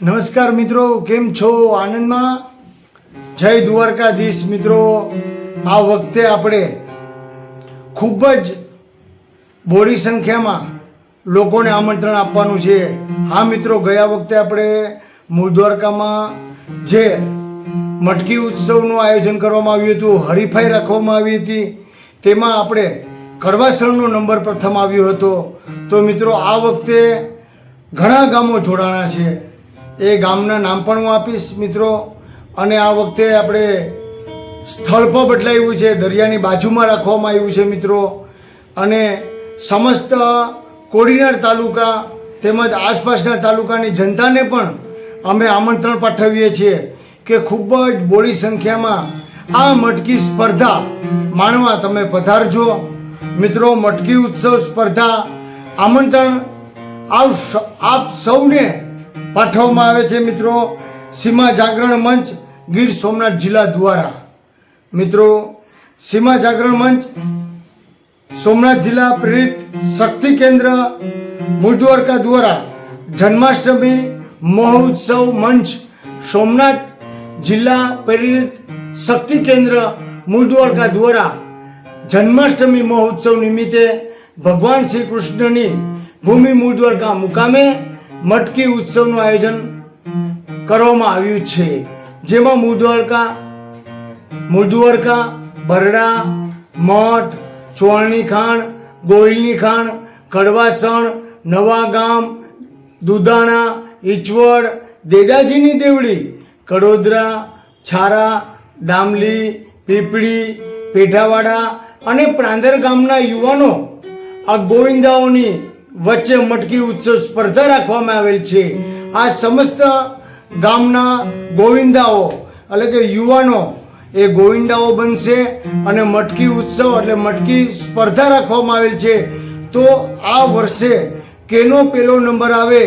નમસ્કાર મિત્રો, કેમ છો આનંદમાં? જય દ્વારકાધીશ મિત્રો, આ વખતે આપણે ખૂબ જ બોડી સંખ્યામાં લોકોને આમંત્રણ આપવાનું છે. હા મિત્રો, ગયા વખતે આપણે મૂળ દ્વારકામાં જે મટકી ઉત્સવનું આયોજન કરવામાં આવ્યું હતું, હરીફાઈ રાખવામાં આવી હતી, તેમાં આપણે કડવાસણનો નંબર પ્રથમ આવ્યો હતો. તો મિત્રો, આ વખતે ઘણા ગામો જોડાણા છે. એ ગામના નામ પણ હું આપીશ, મિત્રો. અને આ વખતે આપણે સ્થળ પણ બદલાયું છે, દરિયાની બાજુમાં રાખવામાં આવ્યું છે, મિત્રો. અને સમસ્ત કોડીનાર તાલુકા તેમજ આસપાસના તાલુકાની જનતાને પણ અમે આમંત્રણ પાઠવીએ છીએ કે ખૂબ જ બોડી સંખ્યામાં આ મટકી સ્પર્ધા માણવા તમે પધારજો. મિત્રો, મટકી ઉત્સવ સ્પર્ધા આમંત્રણ આવ આપ સૌને પાઠવવામાં આવે છે મિત્રો સીમા જાગરણ મંચ ગીર સોમનાથ જિલ્લા દ્વારા. મિત્રો, સીમા જાગરણ મંચ સોમનાથ જિલ્લા પ્રેરિત શક્તિ કેન્દ્ર મૂળ દ્વારકા દ્વારા જન્માષ્ટમી મહોત્સવ મંચ સોમનાથ જિલ્લા પ્રેરિત શક્તિ કેન્દ્ર મૂળ દ્વારકા દ્વારા જન્માષ્ટમી મહોત્સવ નિમિત્તે ભગવાન શ્રી કૃષ્ણની ભૂમિ મૂળ દ્વારકા મુકામે મટકી ઉત્સવનું આયોજન કરવામાં આવ્યું છે. જેમાં મૂળ દ્વારકા ભરડા મઠ, ચોળની ખાણ ગોહિલની ખાણ, કડવાસણ, નવા ગામ દુધાણા ઈચવડ, દેદાજીની દેવડી કડોદરા, છારા દામલી પીપળી, પેઢાવાડા અને પ્રાંદર ગામના યુવાનો આ ગોવિંદાઓની વચ્ચે મટકી ઉત્સવ સ્પર્ધા રાખવામાં આવેલ છે. આ સમસ્ત ગામના ગોવિંદાઓ, એટલે કે યુવાનો, એ ગોવિંદાઓ બનશે અને મટકી ઉત્સવ એટલે મટકી સ્પર્ધા રાખવામાં આવેલ છે. તો આ વર્ષે કેનો પેલો નંબર આવે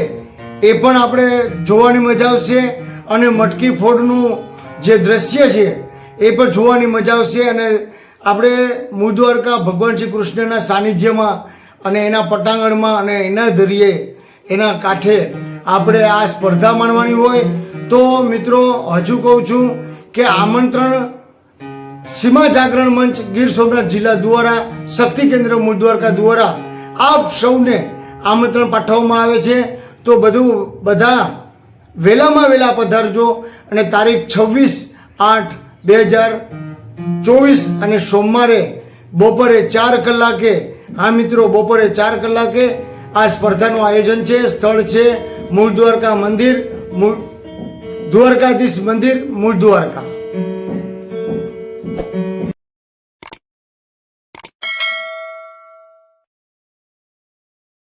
એ પણ આપણે જોવાની મજા આવશે અને મટકી ફોડનું જે દ્રશ્ય છે એ પણ જોવાની મજા આવશે અને આપણે મુદ્વારકા ભગવાન શ્રી કૃષ્ણના સાનિધ્યમાં અને એના પટાંગણમાં અને એના દરિયે, એના કાંઠે આપણે આ સ્પર્ધા માણવાની હોય, તો મિત્રો, હજુ કહું છું કે આમંત્રણ સીમા જાગરણ મંચ ગીર સોમનાથ જિલ્લા દ્વારા, શક્તિ કેન્દ્ર મૂળ દ્વારકા દ્વારા આપ સૌને આમંત્રણ પાઠવવામાં આવે છે. તો બધું, બધા વહેલામાં વહેલા પધારજો અને તારીખ છવ્વીસ આઠ બે હજાર ચોવીસ અને સોમવારે બપોરે ચાર કલાકે આ મિત્રો, બપોરે ચાર કલાકે આ સ્પર્ધાનું આયોજન છે, સ્થળ છે, મૂળ દ્વારકા મંદિર, મૂળ દ્વારકાધીશ મંદિર, મૂળ દ્વારકા.